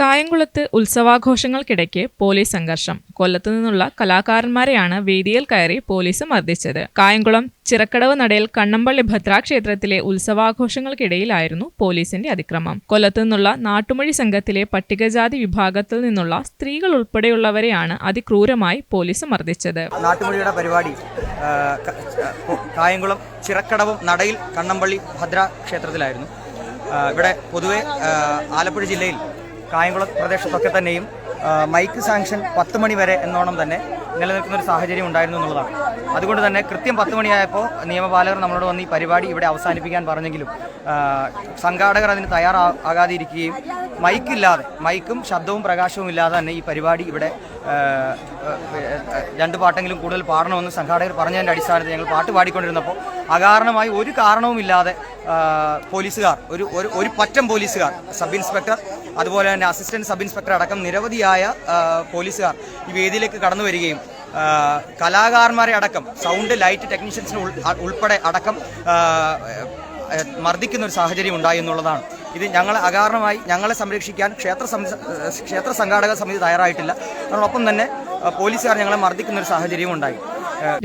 കായംകുളത്ത് ഉത്സവാഘോഷങ്ങൾക്കിടയ്ക്ക് പോലീസ് സംഘർഷം. കൊല്ലത്തു നിന്നുള്ള കലാകാരന്മാരെയാണ് വേദിയിൽ കയറി പോലീസ് മർദ്ദിച്ചത്. കായംകുളം ചിറക്കടവ് നടയിൽ കണ്ണമ്പള്ളി ഭദ്രാ ക്ഷേത്രത്തിലെ ഉത്സവാഘോഷങ്ങൾക്കിടയിലായിരുന്നു പോലീസിന്റെ അതിക്രമം. കൊല്ലത്തു നിന്നുള്ള നാട്ടുമൊഴി സംഘത്തിലെ പട്ടികജാതി വിഭാഗത്തിൽ നിന്നുള്ള സ്ത്രീകൾ ഉൾപ്പെടെയുള്ളവരെയാണ് അതിക്രൂരമായി പോലീസ് മർദ്ദിച്ചത്. നാട്ടുമൊഴിയുടെ പരിപാടി കായംകുളം ചിറക്കടവും നടയിൽ കണ്ണമ്പള്ളി ഭദ്ര ക്ഷേത്രത്തിലായിരുന്നു ഇവിടെ പൊതുവെ ആലപ്പുഴ ജില്ലയിൽ കായംകുളം പ്രദേശത്തൊക്കെ തന്നെയും മൈക്ക് സാങ്ഷൻ പത്ത് മണി വരെ എന്നോണം തന്നെ നിലനിൽക്കുന്ന ഒരു സാഹചര്യം ഉണ്ടായിരുന്നു എന്നുള്ളതാണ്. അതുകൊണ്ട് തന്നെ കൃത്യം പത്ത് മണിയായപ്പോൾ നിയമപാലകർ നമ്മളോട് വന്ന് ഈ പരിപാടി ഇവിടെ അവസാനിപ്പിക്കാൻ പറഞ്ഞെങ്കിലും സംഘാടകർ അതിന് തയ്യാറാകാതെ ഇരിക്കുകയും മൈക്കില്ലാതെ മൈക്കും ശബ്ദവും പ്രകാശവും ഇല്ലാതെ തന്നെ ഈ പരിപാടി ഇവിടെ രണ്ട് പാട്ടെങ്കിലും കൂടുതൽ പാടണമെന്ന് സംഘാടകർ പറഞ്ഞതിന്റെ അടിസ്ഥാനത്തിൽ ഞങ്ങൾ പാട്ട് പാടിക്കൊണ്ടിരുന്നപ്പോൾ അകാരണമായി ഒരു കാരണവുമില്ലാതെ പോലീസുകാർ ഒരു ഒരു പറ്റം പോലീസുകാർ സബ് ഇൻസ്പെക്ടർ അതുപോലെ തന്നെ അസിസ്റ്റന്റ് സബ് ഇൻസ്പെക്ടർ അടക്കം നിരവധിയായ പോലീസുകാർ ഈ വേദിയിലേക്ക് കടന്നു വരികയും കലാകാരന്മാരെ അടക്കം സൗണ്ട് ലൈറ്റ് ടെക്നീഷ്യൻസിന് ഉൾപ്പെടെ അടക്കം മർദ്ദിക്കുന്ന ഒരു സാഹചര്യം ഉണ്ടായി എന്നുള്ളതാണ്. ഇത് ഞങ്ങളെ അകാരണമായി ഞങ്ങളെ സംരക്ഷിക്കാൻ ക്ഷേത്ര ക്ഷേത്ര സംഘാടക സമിതി തയ്യാറായിട്ടില്ല. അതോടൊപ്പം തന്നെ പോലീസുകാർ ഞങ്ങളെ മർദ്ദിക്കുന്ന ഒരു സാഹചര്യവും ഉണ്ടായി.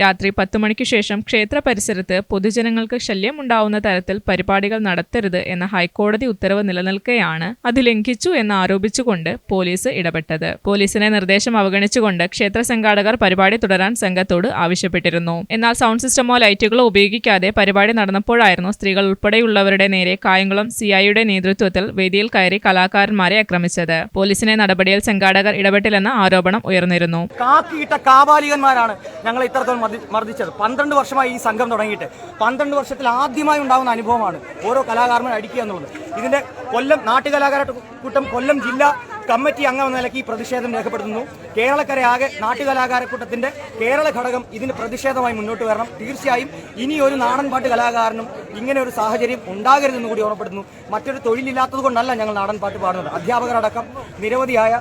രാത്രി പത്ത് മണിക്ക് ശേഷം ക്ഷേത്ര പരിസരത്ത് പൊതുജനങ്ങൾക്ക് ശല്യമുണ്ടാവുന്ന തരത്തിൽ പരിപാടികൾ നടത്തരുത് എന്ന ഹൈക്കോടതി ഉത്തരവ് നിലനിൽക്കെയാണ് അത് ലംഘിച്ചു എന്ന് ആരോപിച്ചുകൊണ്ട് പോലീസ് ഇടപെട്ടത്. പോലീസിന്റെ നിർദ്ദേശം അവഗണിച്ചുകൊണ്ട് ക്ഷേത്ര സംഘാടകർ പരിപാടി തുടരാൻ സംഘത്തോട് ആവശ്യപ്പെട്ടിരുന്നു. എന്നാൽ സൗണ്ട് സിസ്റ്റമോ ലൈറ്റുകളോ ഉപയോഗിക്കാതെ പരിപാടി നടന്നപ്പോഴായിരുന്നു സ്ത്രീകൾ ഉൾപ്പെടെയുള്ളവരുടെ നേരെ കായംകുളം സിഐയുടെ നേതൃത്വത്തിൽ വേദിയിൽ കയറി കലാകാരന്മാരെ ആക്രമിച്ചത്. പോലീസിനെ നടപടിയിൽ സംഘാടകർ ഇടപെട്ടില്ലെന്ന ആരോപണം ഉയർന്നിരുന്നു. കാക്കിയിട്ട കാബാലികന്മാരാണ് ഞങ്ങളെ ഇത്രത്തോളം മർദ്ദി- മർദ്ദിച്ചത്. പന്ത്രണ്ട് വർഷമായി ഈ സംഘം തുടങ്ങിയിട്ട്. പന്ത്രണ്ട് വർഷത്തിൽ ആദ്യമായി ഉണ്ടാകുന്ന അനുഭവമാണ് ഓരോ കലാകാരനും അടിക്കുക എന്നുള്ളത്. ഇതിന്റെ കൊല്ലം നാട്ടുകലാകാര കൂട്ടം കൊല്ലം ജില്ലാ കമ്മിറ്റി അംഗം എന്ന നിലയ്ക്ക് ഈ പ്രതിഷേധം രേഖപ്പെടുത്തുന്നു. കേരളക്കര ആകെ നാട്ടുകലാകാരക്കൂട്ടത്തിന്റെ കേരള ഘടകം ഇതിന് പ്രതിഷേധമായി മുന്നോട്ട് വരണം. തീർച്ചയായും ഇനി ഒരു നാടൻ പാട്ട് കലാകാരനും ഇങ്ങനെ ഒരു സാഹചര്യം ഉണ്ടാകരുതെന്ന് കൂടി ഓർമ്മപ്പെടുന്നു. മറ്റൊരു തൊഴിലില്ലാത്തത് കൊണ്ടല്ല ഞങ്ങൾ നാടൻ പാട്ട് പാടുന്നത്. അധ്യാപകരടക്കം നിരവധിയായ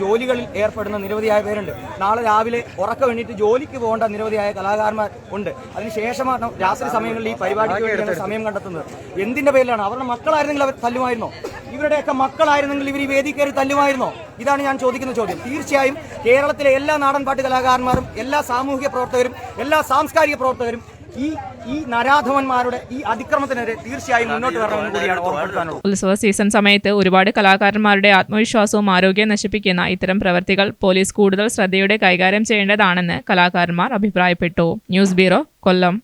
ജോലികളിൽ ഏർപ്പെടുന്ന നിരവധിയായ പേരുണ്ട്. നാളെ രാവിലെ ഉറക്കം വേണ്ടിയിട്ട് ജോലിക്ക് പോകേണ്ട നിരവധിയായ കലാകാരന്മാർ ഉണ്ട്. അതിനുശേഷമാണ് രാത്രി സമയങ്ങളിൽ ഈ പരിപാടിക്ക് വേണ്ടി സമയം കണ്ടെത്തുന്നത്. എന്തിന്റെ പേരിലാണ്? അവരുടെ മക്കളായിരുന്നെങ്കിൽ അവർ തല്ലുമായിരുന്നോ? ഇവരുടെയൊക്കെ മക്കളായിരുന്നെങ്കിൽ ഇവർ ഈ വേദി കയറി തല്ലുമായിരുന്നോ? ഇതാണ് ഞാൻ ചോദിക്കുന്ന ചോദ്യം. തീർച്ചയായും കേരളത്തിലെ എല്ലാ നാടൻ പാട്ട് കലാകാരന്മാരും എല്ലാ സാമൂഹിക പ്രവർത്തകരും എല്ലാ സാംസ്കാരിക പ്രവർത്തകരും ഈ ഈ നരാധവന്മാരുടെ ഈ അതിക്രമത്തിനെതിരെ തീർച്ചയായും മുന്നോട്ട് വരണമെന്ന് കൂടിയാണ് ഓർമ്മപ്പെടുത്താനുള്ളത്. ഉത്സവ സീസൺ സമയത്ത് ഒരുപാട് കലാകാരന്മാരുടെ ആത്മവിശ്വാസവും ആരോഗ്യം നശിപ്പിക്കുന്ന ഇത്തരം പ്രവൃത്തികൾ പോലീസ് കൂടുതൽ ശ്രദ്ധയോടെ കൈകാര്യം ചെയ്യേണ്ടതാണെന്ന് കലാകാരന്മാർ അഭിപ്രായപ്പെട്ടു. News bureau Kollam.